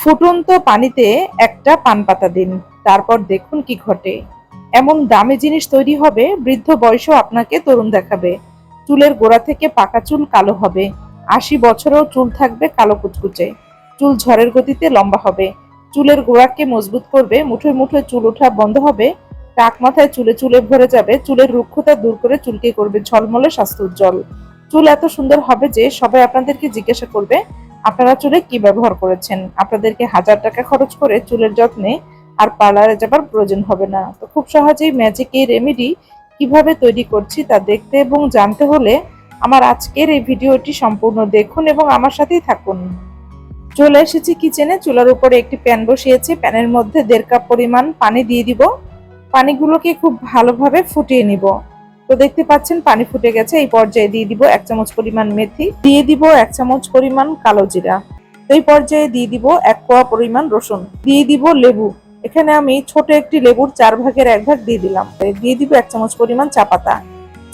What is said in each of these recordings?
ফুটন্ত পানিতে একটা পান পাতা দিন, তারপর দেখুন কি ঘটে। এমন দামি জিনিস তৈরি হবে, বৃদ্ধ বয়সেও আপনাকে তরুণ দেখাবে। চুলের গোড়া থেকে পাকা চুল কালো হবে, আশি বছরেও চুল থাকবে কালো কুচকুচে। চুল ঝড়ের গতিতে লম্বা হবে, চুলের গোড়াকে মজবুত করবে, মুঠোয় মুঠোয় চুল ওঠা বন্ধ হবে, টাক মাথায় চুলে চুলে ভরে যাবে, চুলের রুক্ষতা দূর করে চুলকে করবে ঝলমলে স্বাস্থ্য উজ্জ্বল চুল এত সুন্দর হবে যে সবাই আপনাদেরকে জিজ্ঞাসা করবে আপনারা চুলে কি ব্যবহার করেছেন? আপনাদেরকে হাজার টাকা খরচ করে চুলের যত্নে আর পার্লারে যাবার প্রয়োজন হবে না। তো খুব সহজেই ম্যাজিক এই রেমেডি কীভাবে তৈরি করছি তা দেখতে এবং জানতে হলে আমার আজকের এই ভিডিওটি সম্পূর্ণ দেখুন এবং আমার সাথেই থাকুন। চলে এসেছি কিচেনে চুলার উপরে একটি প্যান বসিয়েছি। প্যানের মধ্যে দেড় কাপ পরিমাণ পানি দিয়ে দিব। পানিগুলোকে খুব ভালোভাবে ফুটিয়ে নিব। তো দেখতে পাচ্ছেন, পানি ফুটে গেছে। এই পর্যায়ে দিয়ে দিব এক চামচ পরিমাণ মেথি, দিয়ে দিব এক চামচ পরিমাণ কালো জিরা। এই পর্যায়ে দিয়ে দিব এক কোয়া পরিমাণ রসুন, দিয়ে দিব লেবু। এখানে আমি ছোট একটি লেবুর চার ভাগের এক ভাগ দিয়ে দিলাম। দিয়ে দিব এক চামচ পরিমাণ চা পাতা।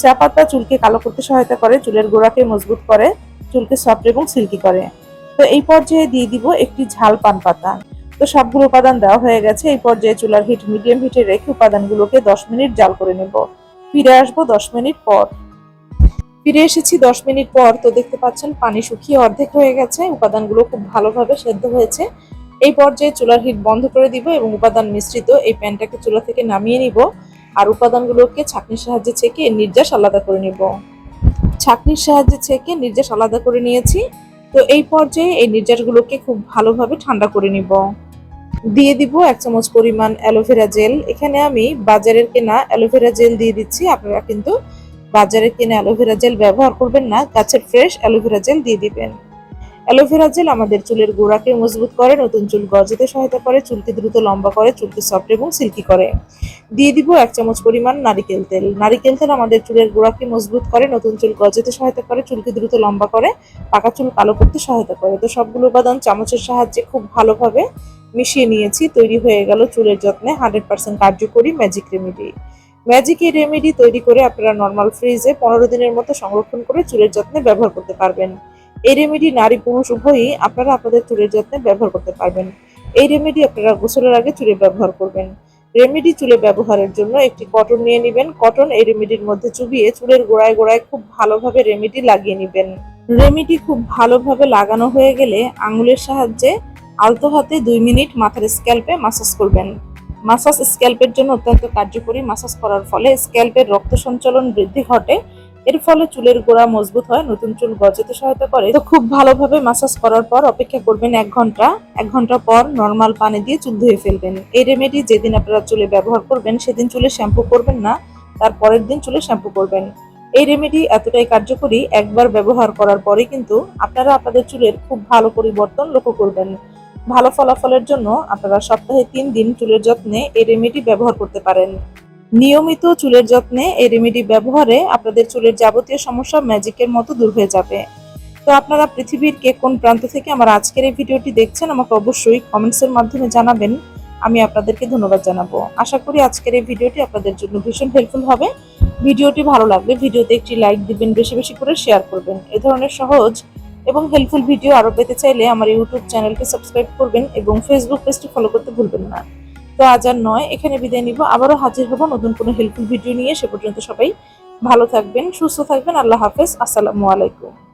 চা পাতা চুলকে কালো করতে সহায়তা করে, চুলের গোড়াকে মজবুত করে, চুলকে সফট এবং সিল্কি করে। তো এই পর্যায়ে দিয়ে দিব একটি ঝাল পান পাতা। তো সবগুলো উপাদান দেওয়া হয়ে গেছে। এই পর্যায়ে চুলার হিট, মিডিয়াম হিটে রেখে উপাদানগুলোকে দশ মিনিট জাল করে নেব। ফিরে আসব দশ মিনিট পর। ফিরে এসেছি দশ মিনিট পর। তো দেখতে পাচ্ছেন, পানি শুকিয়ে অর্ধেক হয়ে গেছে। উপাদানগুলো খুব ভালোভাবে সেদ্ধ হয়েছে। এই পর্যায়ে চুলার হিট বন্ধ করে দিব এবং উপাদান মিশ্রিত এই প্যানটাকে চুলা থেকে নামিয়ে নিব। আর উপাদানগুলোকে ছাঁকনির সাহায্যে ছেঁকে নির্যাস আলাদা করে নিব। ছাঁকনির সাহায্যে ছেঁকে নির্যাস আলাদা করে নিয়েছি। তো এই পর্যায়ে এই নির্যাসগুলোকে খুব ভালোভাবে ঠান্ডা করে নিব। দিয়ে দিব এক চামচ পরিমাণ অ্যালোভেরা জেল। এখানে আমি বাজারের কেনা অ্যালোভেরা জেল দিয়ে দিচ্ছি। আপনারা কিন্তু বাজারের কেনা অ্যালোভেরা জেল ব্যবহার করবেন না। গাছের ফ্রেশ অ্যালোভেরা জেল দিয়ে দিবেন। অ্যালোভেরা জেল আমাদের চুলের গোড়াকে মজবুত করে, নতুন চুল গজাতে সহায়তা করে, চুলকে দ্রুত লম্বা করে, চুলকে সফট এবং সিল্কি করে। দিয়ে দিব এক চামচ পরিমাণ নারিকেল তেল। নারিকেল তেল আমাদের চুলের গোড়াকে মজবুত করে, নতুন চুল গজাতে সহায়তা করে, চুলকে দ্রুত লম্বা করে, পাকা চুল কালো করতে সহায়তা করে। তো সবগুলো উপাদান চামচের সাহায্যে খুব ভালোভাবে মিশিয়ে নিয়েছি, তৈরি হয়ে গেল চুলের যত্নে হান্ড্রেড পার্সেন্ট কার্যকরী ম্যাজিক রেমেডি। ম্যাজিক এই রেমেডি তৈরি করে আপনারা নর্মাল ফ্রিজে পনেরো দিনের মতো সংরক্ষণ করে চুলের যত্নে ব্যবহার করতে পারবেন। এই রেমেডি নারী পুরুষ উভয়ই আপনারা আপনাদের চুলের যত্নে ব্যবহার করতে পারবেন। এই রেমেডি আপনারা গোসলের আগে চুলে ব্যবহার করবেন। রেমেডি চুলে ব্যবহারের জন্য একটি কটন নিয়ে নেবেন। কটন এই রেমেডির মধ্যে চুবিয়ে চুলের গোড়ায় গোড়ায় খুব ভালোভাবে রেমেডি লাগিয়ে নেবেন। রেমেডি খুব ভালোভাবে লাগানো হয়ে গেলে আঙুলের সাহায্যে আলতো হাতে দুই মিনিট মাথার স্ক্যাল্পে মাসাজ করবেন। মাসাজ স্ক্যাল্পের জন্য অত্যন্ত কার্যকরী মাসাজ করার ফলে স্ক্যাল্পের রক্ত সঞ্চালন বৃদ্ধি ঘটে। এর ফলে চুলের গোড়া মজবুত হয়, নতুন চুল গজাতে সহায়তা করে। তো খুব ভালোভাবে মাসাজ করার পর অপেক্ষা করবেন এক ঘণ্টা। এক ঘণ্টা পর নর্মাল পানি দিয়ে চুল ধুয়ে ফেলবেন। এই রেমেডি যেদিন আপনারা চুলে ব্যবহার করবেন, সেদিন চুলে শ্যাম্পু করবেন না, তার পরের দিন চুলে শ্যাম্পু করবেন। এই রেমেডি এতটাই কার্যকরী, একবার ব্যবহার করার পরে কিন্তু আপনারা আপনাদের চুলের খুব ভালো পরিবর্তন লক্ষ্য করবেন। ভালো ফলাফলের জন্য আপনারা সপ্তাহে তিন দিন চুলের যত্নে এই রেমেডি ব্যবহার করতে পারেন। নিয়মিত চুলের যত্নে এই রেমেডি ব্যবহারে আপনাদের চুলের যাবতীয় সমস্যা ম্যাজিকের মতো দূর হয়ে যাবে। তো আপনারা পৃথিবীর কে কোন প্রান্ত থেকে আমার আজকের এই ভিডিওটি দেখছেন আমাকে অবশ্যই কমেন্টসের মাধ্যমে জানাবেন। আমি আপনাদেরকে ধন্যবাদ জানাব। আশা করি আজকের এই ভিডিওটি আপনাদের জন্য ভীষণ হেল্পফুল হবে। ভিডিওটি ভালো লাগলে ভিডিওতে একটি লাইক দিবেন, বেশি বেশি করে শেয়ার করবেন। এ ধরনের সহজ এবং হেল্পফুল ভিডিও আরও পেতে চাইলে আমার ইউটিউব চ্যানেলটি সাবস্ক্রাইব করবেন এবং ফেসবুক পেজটি ফলো করতে ভুলবেন না। তো আজ আর নয়, এখানে বিদায় নিব। আবারও হাজির হব নতুন কোনো হেল্পফুল ভিডিও নিয়ে। সে পর্যন্ত সবাই ভালো থাকবেন, সুস্থ থাকবেন। আল্লাহ হাফেজ। আসসালামু আলাইকুম।